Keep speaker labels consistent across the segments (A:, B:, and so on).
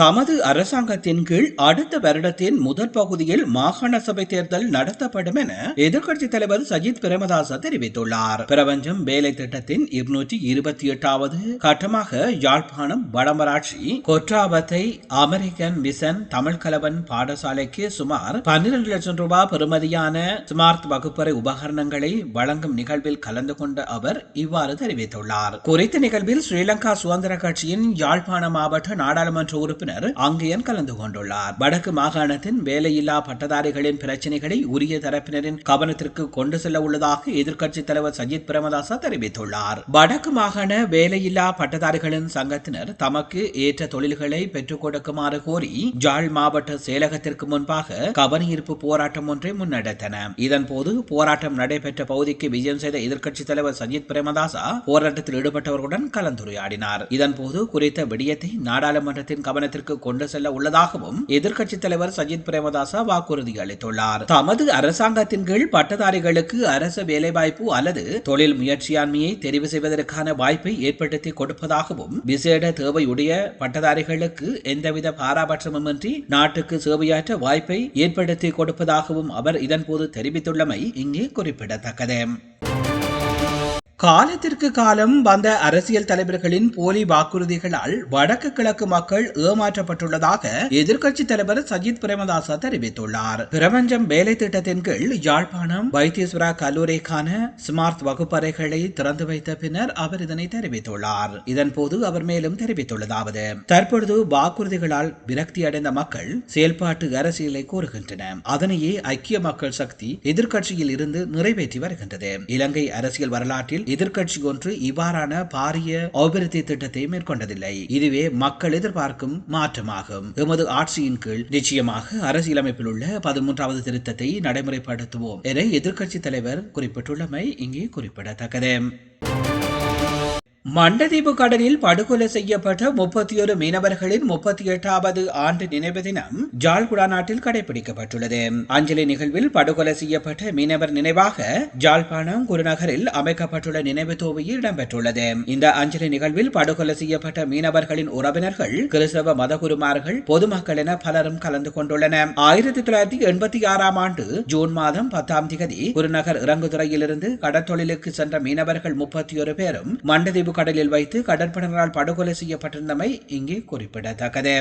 A: தமது அரசாங்கத்தின் கீழ் அடுத்த வருடத்தின் முதல் பகுதியில் மாகாண சபை தேர்தல் நடத்தப்படும் என எதிர்க்கட்சி தலைவர் சஜித் பிரேமதாச தெரிவித்துள்ளார் பிரபஞ்சம் வேலை திட்டத்தின் இருநூற்றி இருபத்தி எட்டாவது கட்டமாக யாழ்ப்பாணம் வடமராட்சி கொற்றாபத்தை அமெரிக்கன் மிஷன் தமிழ் கலவன் பாடசாலைக்கு சுமார் பன்னிரண்டு லட்சம் ரூபாய் பெறுமதியான ஸ்மார்ட் வகுப்பறை உபகரணங்களை வழங்கும் நிகழ்வில் கலந்து கொண்ட அவர் இவ்வாறு தெரிவித்துள்ளார் குறித்த நிகழ்வில் ஸ்ரீலங்கா சுதந்திர கட்சியின் யாழ்ப்பாண மாவட்ட நாடாளுமன்ற உறுப்பினர் உறுப்பினர் அங்கயன் கலந்து கொண்டுள்ளார் வடக்கு மாகாணத்தின் வேலையில்லா பட்டதாரிகளின் பிரச்சினைகளை உரிய தரப்பினரின் கவனத்திற்கு கொண்டு செல்ல உள்ளதாக எதிர்க்கட்சித் தலைவர் சஜித் பிரேமதாசா தெரிவித்துள்ளார் வடக்கு மாகாண வேலையில்லா பட்டதாரிகளின் சங்கத்தினர் தமக்கு ஏற்ற தொழில்களை பெற்றுக் கொடுக்குமாறு கோரி ஜாழ் மாவட்ட செயலகத்திற்கு முன்பாக ஈர்ப்பு போராட்டம் ஒன்றை முன்னெடுத்தன இதன்போது போராட்டம் நடைபெற்ற பகுதிக்கு விஜயம் செய்த எதிர்க்கட்சித் தலைவர் சஜித் பிரேமதாசா போராட்டத்தில் ஈடுபட்டவர்களுடன் கலந்துரையாடினார் இதன்போது குறித்த விடயத்தை நாடாளுமன்றத்தின் கவனத்தில் அதிகாரத்திற்கு கொண்டு செல்ல உள்ளதாகவும் எதிர்க்கட்சித் தலைவர் சஜித் பிரேமதாசா வாக்குறுதி அளித்துள்ளார் தமது அரசாங்கத்தின் கீழ் பட்டதாரிகளுக்கு அரசு வேலைவாய்ப்பு அல்லது தொழில் முயற்சியாண்மையை தெரிவு செய்வதற்கான வாய்ப்பை ஏற்படுத்தி கொடுப்பதாகவும் விசேட தேவையுடைய பட்டதாரிகளுக்கு எந்தவித பாராபட்சமுமின்றி நாட்டுக்கு சேவையாற்ற வாய்ப்பை ஏற்படுத்தி கொடுப்பதாகவும் அவர் இதன்போது தெரிவித்துள்ளமை இங்கே குறிப்பிடத்தக்கது காலத்திற்கு காலம் வந்த அரசியல் தலைவர்களின் போலி வாக்குறுதிகளால் வடக்கு கிழக்கு மக்கள் ஏமாற்றப்பட்டுள்ளதாக எதிர்க்கட்சி தலைவர் சஜித் பிரேமதாச தெரிவித்துள்ளார் பிரபஞ்சம் வேலை திட்டத்தின் கீழ் யாழ்ப்பாணம் வைத்தீஸ்வரா கல்லூரிக்கான ஸ்மார்ட் வகுப்பறைகளை திறந்து வைத்த பின்னர் அவர் இதனை தெரிவித்துள்ளார் இதன்போது அவர் மேலும் தெரிவித்துள்ளதாவது தற்பொழுது வாக்குறுதிகளால் விரக்தி அடைந்த மக்கள் செயல்பாட்டு அரசியலை கூறுகின்றன அதனையே ஐக்கிய மக்கள் சக்தி எதிர்க்கட்சியில் இருந்து நிறைவேற்றி வருகின்றது இலங்கை அரசியல் வரலாற்றில் எதிர்கட்சி ஒன்று இவ்வாறான பாரிய அபிவிருத்தி திட்டத்தை மேற்கொண்டதில்லை இதுவே மக்கள் எதிர்பார்க்கும் மாற்றமாகும் எமது ஆட்சியின் கீழ் நிச்சயமாக அரசியலமைப்பில் உள்ள பதிமூன்றாவது திருத்தத்தை நடைமுறைப்படுத்துவோம் என எதிர்கட்சி தலைவர் குறிப்பிட்டுள்ளமை இங்கே குறிப்பிடத்தக்கது மண்டதீவு கடலில் படுகொலை செய்யப்பட்ட முப்பத்தி ஒரு மீனவர்களின் முப்பத்தி எட்டாவது ஆண்டு நினைவு தினம் ஜால்குடா நாட்டில் கடைபிடிக்கப்பட்டுள்ளது அஞ்சலி நிகழ்வில் படுகொலை செய்யப்பட்ட மீனவர் நினைவாக ஜாழ்ப்பாணம் குருநகரில் அமைக்கப்பட்டுள்ள நினைவு தோவையில் இடம்பெற்றுள்ளது இந்த அஞ்சலி நிகழ்வில் படுகொலை செய்யப்பட்ட மீனவர்களின் உறவினர்கள் கிறிஸ்தவ மதகுருமார்கள் பொதுமக்கள் என பலரும் கலந்து கொண்டுள்ளனர் ஆயிரத்தி தொள்ளாயிரத்தி எண்பத்தி ஆறாம் ஆண்டு ஜூன் மாதம் பத்தாம் தேதி குருநகர் இறங்குதுறையிலிருந்து கடற்தொழிலுக்கு சென்ற மீனவர்கள் முப்பத்தி ஒரு பேரும் மண்டதீவு கடலில் வைத்து கடற்படனால் படுகொலை செய்யப்பட்டிருந்தமை இங்கே குறிப்பிடத்தக்கது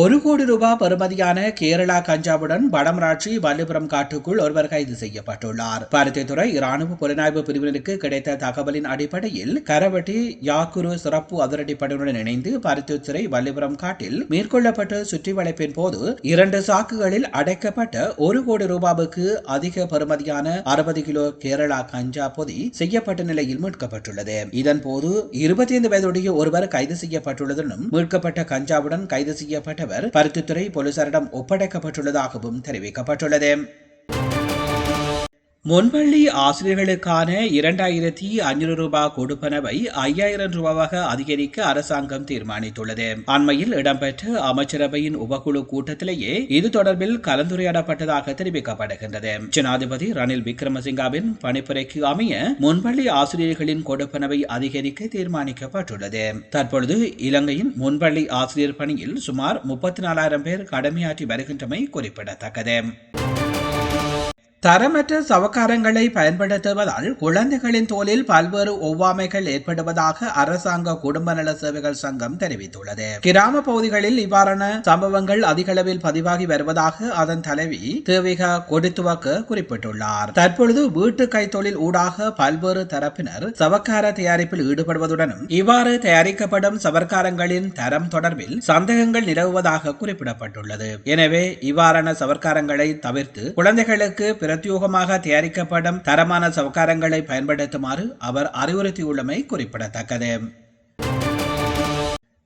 A: ஒரு கோடி ரூபாய் பெறுமதியான கேரளா கஞ்சாவுடன் வடமராட்சி வல்லிபுரம் காட்டுக்குள் ஒருவர் கைது செய்யப்பட்டுள்ளார் பருத்தித்துறை இராணுவ புலனாய்வு பிரிவினருக்கு கிடைத்த தகவலின் அடிப்படையில் கரவட்டி யாக்குரு சிறப்பு அதிரடி படையுடன் இணைந்து பருத்தித்துறை வல்லிபுரம் காட்டில் மேற்கொள்ளப்பட்ட சுற்றி வளைப்பின் போது இரண்டு சாக்குகளில் அடைக்கப்பட்ட ஒரு கோடி ரூபாவுக்கு அதிக பெறுமதியான அறுபது கிலோ கேரளா கஞ்சா பொதி செய்யப்பட்ட நிலையில் மீட்கப்பட்டுள்ளது இதன்போது இருபத்தி ஐந்து வயதுடைய ஒருவர் கைது செய்யப்பட்டுள்ளதுடன் மீட்கப்பட்ட கஞ்சாவுடன் கைது செய்யப்பட்ட செய்யப்பட்டவர் பருத்தித்துறை போலீசாரிடம் ஒப்படைக்கப்பட்டுள்ளதாகவும் தெரிவிக்கப்பட்டுள்ளது முன்பள்ளி ஆசிரியர்களுக்கான இரண்டாயிரத்தி ஐநூறு ரூபாய் கொடுப்பனவை ஐயாயிரம் ரூபாவாக அதிகரிக்க அரசாங்கம் தீர்மானித்துள்ளது அண்மையில் இடம்பெற்ற அமைச்சரவையின் உபகுழு கூட்டத்திலேயே இது தொடர்பில் கலந்துரையாடப்பட்டதாக தெரிவிக்கப்படுகின்றது ஜனாதிபதி ரணில் விக்ரமசிங்காவின் பணிப்புரைக்கு அமைய முன்பள்ளி ஆசிரியர்களின் கொடுப்பனவை அதிகரிக்க தீர்மானிக்கப்பட்டுள்ளது தற்பொழுது இலங்கையின் முன்பள்ளி ஆசிரியர் பணியில் சுமார் முப்பத்தி நாலாயிரம் பேர் கடமையாற்றி வருகின்றமை குறிப்பிடத்தக்கது தரமற்ற சவக்காரங்களை பயன்படுத்துவதால் குழந்தைகளின் தோலில் பல்வேறு ஒவ்வாமைகள் ஏற்படுவதாக அரசாங்க குடும்ப நல சேவைகள் சங்கம் தெரிவித்துள்ளது கிராம பகுதிகளில் இவ்வாறான சம்பவங்கள் அதிக அளவில் பதிவாகி வருவதாக அதன் தலைவி தேவிக கொடுத்துவக்கு குறிப்பிட்டுள்ளார் தற்பொழுது வீட்டு கைத்தொழில் ஊடாக பல்வேறு தரப்பினர் சவக்கார தயாரிப்பில் ஈடுபடுவதுடனும் இவ்வாறு தயாரிக்கப்படும் சவர்க்காரங்களின் தரம் தொடர்பில் சந்தேகங்கள் நிலவுவதாக குறிப்பிடப்பட்டுள்ளது எனவே இவ்வாறான சவர்க்காரங்களை தவிர்த்து குழந்தைகளுக்கு பிற பிரத்யோகமாக தயாரிக்கப்படும் தரமான சவுகாரங்களை பயன்படுத்துமாறு அவர் அறிவுறுத்தியுள்ளமை குறிப்பிடத்தக்கது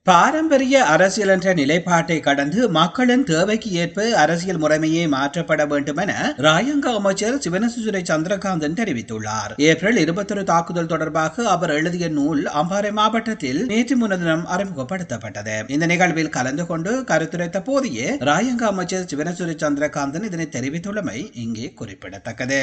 A: பாரம்பரிய அரசியல் என்ற நிலைப்பாட்டை கடந்து மக்களின் தேவைக்கு ஏற்ப அரசியல் முறைமையை மாற்றப்பட வேண்டும் என ராயங்கா அமைச்சர் சிவனசுரை சந்திரகாந்தன் தெரிவித்துள்ளார் ஏப்ரல் இருபத்தொரு தாக்குதல் தொடர்பாக அவர் எழுதிய நூல் அம்பாறை மாவட்டத்தில் நேற்று முன்தினம் அறிமுகப்படுத்தப்பட்டது இந்த நிகழ்வில் கலந்து கொண்டு கருத்துரைத்த போதையே ராயங்கா அமைச்சர் சிவனசுரை சந்திரகாந்தன் இதனை தெரிவித்துள்ளமை இங்கே குறிப்பிடத்தக்கது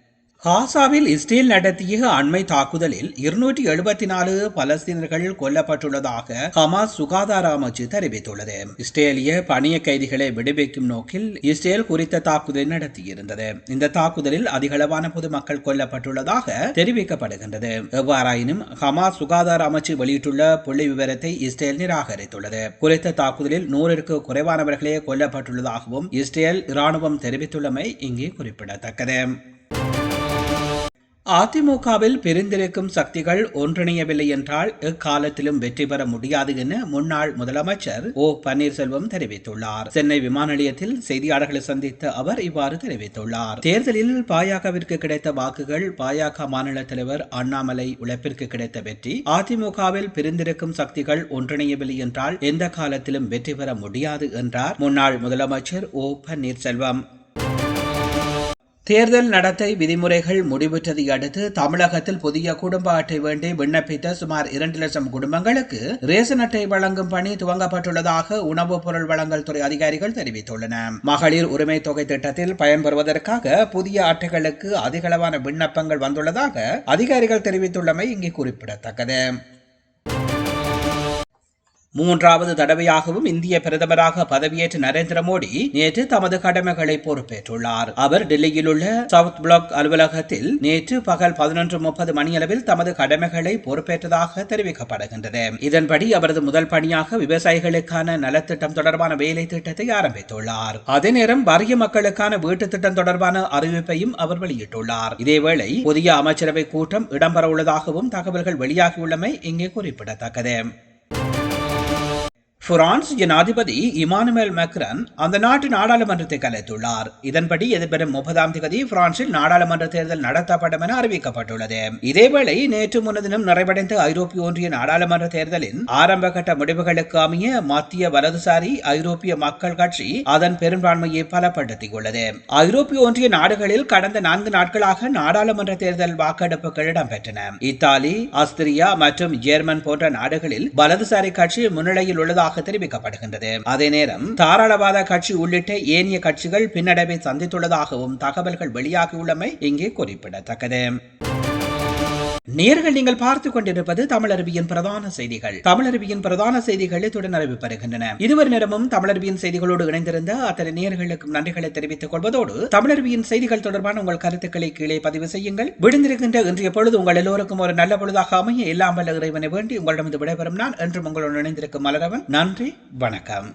A: காசாவில் இஸ்ரேல் நடத்திய அண்மை தாக்குதலில் இருநூற்றி எழுபத்தி நாலு பலஸ்தீனர்கள் கொல்லப்பட்டுள்ளதாக ஹமாஸ் சுகாதார அமைச்சு தெரிவித்துள்ளது இஸ்ரேலிய பணிய கைதிகளை விடுவிக்கும் நோக்கில் இஸ்ரேல் குறித்த தாக்குதல் நடத்தியிருந்தது இந்த தாக்குதலில் அதிகளவான பொதுமக்கள் கொல்லப்பட்டுள்ளதாக தெரிவிக்கப்படுகின்றது எவ்வாறாயினும் ஹமாஸ் சுகாதார அமைச்சு வெளியிட்டுள்ள புள்ளி விவரத்தை இஸ்ரேல் நிராகரித்துள்ளது குறித்த தாக்குதலில் நூறிற்கு குறைவானவர்களே கொல்லப்பட்டுள்ளதாகவும் இஸ்ரேல் இராணுவம் தெரிவித்துள்ளமை இங்கே குறிப்பிடத்தக்கது அதிமுகவில் பிரிந்திருக்கும் சக்திகள் ஒன்றிணையவில்லை என்றால் எக்காலத்திலும் வெற்றி பெற முடியாது என முன்னாள் முதலமைச்சர் ஓ பன்னீர்செல்வம் தெரிவித்துள்ளார் சென்னை விமான நிலையத்தில் செய்தியாளர்களை சந்தித்த அவர் இவ்வாறு தெரிவித்துள்ளார் தேர்தலில் பாஜகவிற்கு கிடைத்த வாக்குகள் பாஜக மாநில தலைவர் அண்ணாமலை உழைப்பிற்கு கிடைத்த வெற்றி அதிமுகவில் பிரிந்திருக்கும் சக்திகள் ஒன்றிணையவில்லை என்றால் எந்த காலத்திலும் வெற்றி பெற முடியாது என்றார் முன்னாள் முதலமைச்சர் ஓ பன்னீர்செல்வம் தேர்தல் நடத்தை விதிமுறைகள் முடிவுற்றதை அடுத்து தமிழகத்தில் புதிய குடும்ப அட்டை வேண்டி விண்ணப்பித்த சுமார் இரண்டு லட்சம் குடும்பங்களுக்கு ரேசன் அட்டை வழங்கும் பணி துவங்கப்பட்டுள்ளதாக உணவுப் பொருள் வழங்கல் துறை அதிகாரிகள் தெரிவித்துள்ளன மகளிர் உரிமை தொகை திட்டத்தில் பயன்பெறுவதற்காக புதிய அட்டைகளுக்கு அதிகளவான விண்ணப்பங்கள் வந்துள்ளதாக அதிகாரிகள் தெரிவித்துள்ளமை இங்கே குறிப்பிடத்தக்கது மூன்றாவது தடவையாகவும் இந்திய பிரதமராக பதவியேற்ற நரேந்திர மோடி நேற்று தமது கடமைகளை பொறுப்பேற்றுள்ளார் அவர் டெல்லியில் உள்ள சவுத் பிளாக் அலுவலகத்தில் நேற்று பகல் பதினொன்று முப்பது மணியளவில் தமது கடமைகளை பொறுப்பேற்றதாக தெரிவிக்கப்படுகின்றது இதன்படி அவரது முதல் பணியாக விவசாயிகளுக்கான நலத்திட்டம் தொடர்பான வேலை திட்டத்தை ஆரம்பித்துள்ளார் அதே நேரம் வறிய மக்களுக்கான வீட்டு திட்டம் தொடர்பான அறிவிப்பையும் அவர் வெளியிட்டுள்ளார் இதேவேளை புதிய அமைச்சரவை கூட்டம் இடம்பெறவுள்ளதாகவும் தகவல்கள் வெளியாகியுள்ளமை இங்கே குறிப்பிடத்தக்கது பிரான்ஸ் ஜனாதிபதி இமானுவேல் மக்ரன் அந்த நாட்டு நாடாளுமன்றத்தை கலைத்துள்ளார் இதன்படி எதிர்வரும் முப்பதாம் தேதி பிரான்சில் நாடாளுமன்ற தேர்தல் நடத்தப்படும் என அறிவிக்கப்பட்டுள்ளது இதேவேளை நேற்று முன்னதினம் நிறைவடைந்த ஐரோப்பிய ஒன்றிய நாடாளுமன்ற தேர்தலின் ஆரம்பகட்ட முடிவுகளுக்கு அமைய மத்திய வலதுசாரி ஐரோப்பிய மக்கள் கட்சி அதன் பெரும்பான்மையை பலப்படுத்தியுள்ளது ஐரோப்பிய ஒன்றிய நாடுகளில் கடந்த நான்கு நாட்களாக நாடாளுமன்ற தேர்தல் வாக்கெடுப்புகள் இடம்பெற்றன இத்தாலி ஆஸ்திரியா மற்றும் ஜெர்மன் போன்ற நாடுகளில் வலதுசாரி கட்சி முன்னிலையில் உள்ளதாக உள்ளதாக தெரிவிக்கப்படுகின்றது அதே நேரம் தாராளவாத கட்சி உள்ளிட்ட ஏனைய கட்சிகள் பின்னடைவை சந்தித்துள்ளதாகவும் தகவல்கள் வெளியாகியுள்ளமை இங்கே குறிப்பிடத்தக்கது நேர்கள் நீங்கள் பார்த்துக் கொண்டிருப்பது தமிழருவியின் பிரதான செய்திகள் தமிழருவியின் பிரதான செய்திகள் இத்துடன் பெறுகின்றன இதுவரை நேரமும் தமிழரபியின் செய்திகளோடு இணைந்திருந்த அத்தனை நேர்களுக்கும் நன்றிகளை தெரிவித்துக் கொள்வதோடு தமிழருவியின் செய்திகள் தொடர்பான உங்கள் கருத்துக்களை கீழே பதிவு செய்யுங்கள் விடுந்திருக்கின்ற இன்றைய பொழுது உங்கள் எல்லோருக்கும் ஒரு நல்ல பொழுதாக அமைய எல்லாம் வல்ல இறைவனை வேண்டி உங்களிடமிருந்து விடைபெறும் நான் என்றும் உங்களுடன் இணைந்திருக்கும் மலரவன் நன்றி வணக்கம்